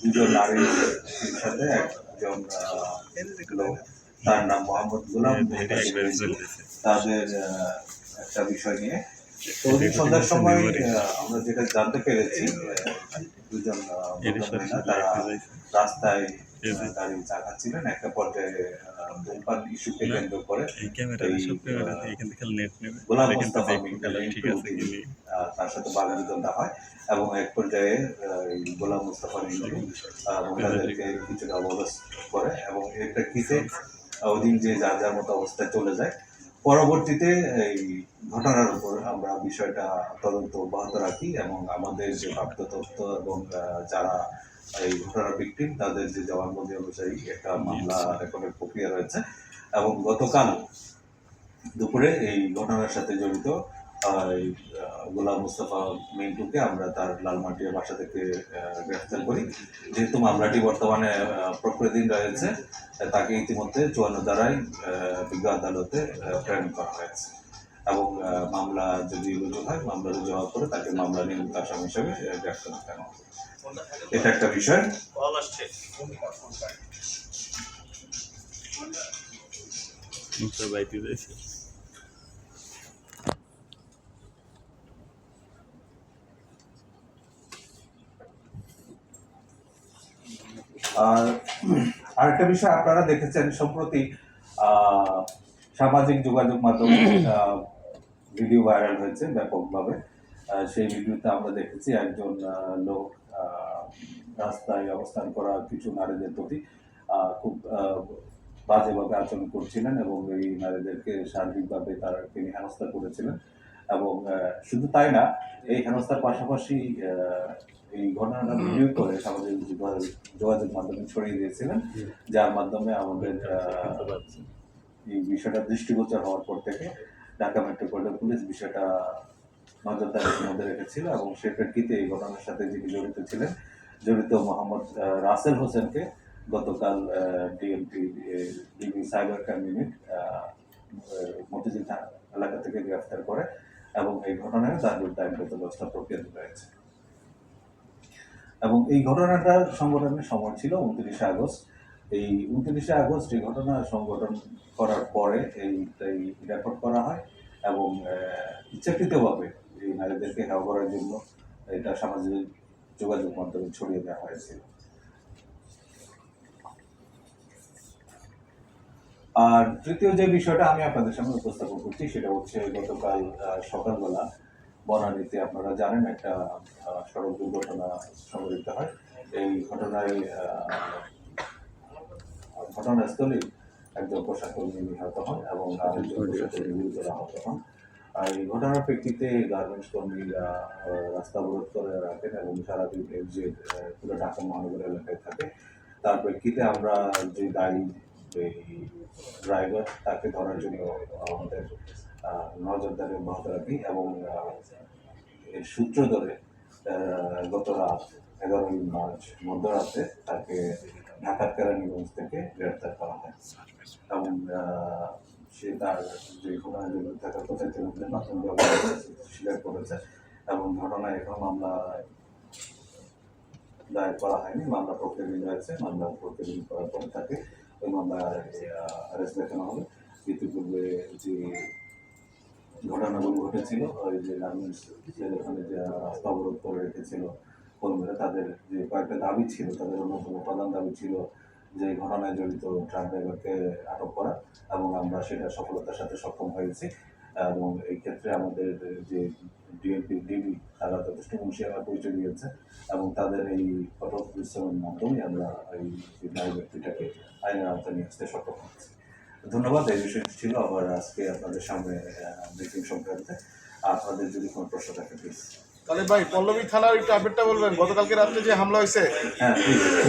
দুজন নারীর সাথে একজন লোক তার নাম মোহাম্মদ গোলাম তাদের একটা বিষয় নিয়ে। তো সন্ধ্যার সময় আমরা যেটা জানতে পেরেছি দুজন রাস্তায় একটা পর্যায়ে ধূমপান ইস্যুকে কেন্দ্র করে গোলাম মোস্তফা তার সাথে বাগানিদ্বন্দ্ব হয়। এবং এক পর্যায়ে আহ, এই গোলাম মুস্তাফা মিন্টু মহিলাদেরকে কিছুটা অবরোধ করে। এবং এর প্রেক্ষিতে আহ, ওদিন যে যার যার মতো অবস্থায় চলে যায় পরবর্তীতে এই ঘটনার উপর আমরা বিষয়টা তদন্ত অব্যাহত রাখি এবং আমাদের যে প্রাপ্ত তথ্য এবং যারা এই ঘটনার ভিক্টিম তাদের যে জবানবন্দি অনুযায়ী একটা মামলা রেকর্ডের প্রক্রিয়া রয়েছে এবং গতকাল দুপুরে এই ঘটনার সাথে জড়িত গোলাম মুস্তফা মিন্টুকে আমরা তার লালমাটিয়া বাসা থেকে গ্রেফতার করি। যেহেতু মামলাটি বর্তমানে প্রক্রিয়াধীন রয়েছে তাকে ইতিমধ্যে চুয়ান্ন দ্বারাই বিজ্ঞ আদালতে প্রেরণ করা হয়েছে। এবং মামলা যদি রুজু হয়, মামলা রুজু হওয়ার পরে তাকে মামলা নিয়মিত আসামি হিসেবে গ্রেফতার করা হবে। এটা একটা বিষয়। বাইতে আরেকটা বিষয় আপনারা দেখেছেন সম্প্রতি সামাজিক যোগাযোগ মাধ্যমে ভিডিও ভাইরাল হয়েছে ব্যাপকভাবে। সেই ভিডিওতে আমরা দেখেছি একজন লোক রাস্তায় অবস্থান করা কিছু নারীদের প্রতি খুব বাজেভাবে আচরণ করছিলেন এবং এই নারীদেরকে শারীরিকভাবে তারা তিনি হেনস্থা করেছিলেন। এবং শুধু তাই না এই হেনস্থার পাশাপাশি এই ঘটনাটা ভিডিও করে সামাজিক যোগাযোগ- মাধ্যমে ছড়িয়ে দিয়েছিলেন যার মাধ্যমে আমাদের এই বিষয়টা দৃষ্টিগোচর হওয়ার পর থেকে ঢাকা মেট্রোপলিটন পুলিশ বিষয়টা নজরদারির মধ্যে রেখেছিল এবং সে প্রেক্ষিতে এই ঘটনার সাথে যিনি জড়িত ছিলেন জড়িত মোহাম্মদ রাসেল হোসেনকে গতকাল DMP DB cyber crime unit Motijheel থানা এলাকা থেকে গ্রেফতার করে এবং এই ঘটনায় তার বিরুদ্ধে ব্যবস্থা প্রক্রিয়া রয়েছে। এবং এই ঘটনাটার সংগঠনের সময় ছিল উনত্রিশে আগস্ট। এই উনত্রিশে আগস্ট এই ঘটনা সংগঠন করার পরে এই এই রেকর্ড করা হয় এবং ইচ্ছাকৃতভাবে এই নারীদেরকে হেয় করার জন্য এটা সামাজিক যোগাযোগ মাধ্যমে ছড়িয়ে দেওয়া হয়েছিল। আর তৃতীয় যে বিষয়টা আমি আপনাদের সামনে উপস্থাপন করছি, সেটা হচ্ছে গতকাল সকালবেলা বনানীতে আপনারা জানেন একটা সড়ক দুর্ঘটনা সংঘটিত হয়। এই ঘটনায় ঘটনাস্থলেই ঘটনাস্থলে একজন প্রশাকর্মী নিহত হন এবং গুরুতর আহত হন। আর এই ঘটনার প্রেক্ষিতে গার্মেন্টস কর্মীরা রাস্তা অবরোধ করে রাখেন এবং সারাদিন যে পুরো ঢাকা মহানগর এলাকায় থাকে। তার প্রেক্ষিতে আমরা যে দায়ী এই ড্রাইভার তাকে ধরার জন্য আমাদের নজরদারি অব্যাহত রাখি এবং এর সূত্র ধরে গত রাত এগারোই মার্চ মধ্যরাতে তাকে ঢাকার কেরানীগঞ্জ থেকে গ্রেপ্তার করা হয়। এবং সে তার যে জড়িত থাকার কথা ইতিমধ্যে প্রাথমিকভাবে স্বীকার করেছে এবং ঘটনায় এখন মামলা দায়ের করা হয়নি। মামলা প্রক্রিয়াধীন রয়েছে মামলা প্রক্রিয়াধীন করার পরে তাকে ওই মামলার অ্যারেস্ট দেখানো হবে। ইতিপূর্বে যে ঘটনাগুলো ঘটেছিল, ওই যে গার্মেন্টস ওখানে যে রাস্তা অবরোধ করে রেখেছিল কর্মীরা, তাদের যে কয়েকটা দাবি ছিল, তাদের অন্যতম প্রধান দাবি ছিল যে ঘটনায় জড়িত ট্রাক ড্রাইভারকে আটক করা এবং আমরা সেটা সফলতার সাথে সক্ষম হয়েছি। এবং এই ক্ষেত্রে আমাদের যে ডিএমপি ডিবি তারা যথেষ্ট হুঁশিয়ার পরিচয় দিয়েছে এবং তাদের এই কঠোর পরিশ্রমের মাধ্যমে আমরা এই যে নারী ব্যক্তিটাকে আইনের আওতায় নিয়ে আসতে সক্ষম হয়েছি। ধন্যবাদ এই বিষয়টি ছিল। আবার আজকে আপনাদের সামনে ব্রিফিং সংক্রান্তে আপনাদের যদি কোনো প্রশ্ন থাকে প্লিজ তাহলে ভাই পল্লবী থানার একটু আপডেটটা বলবেন? গতকালকে রাত্রে যে হামলা হয়েছে? হ্যাঁ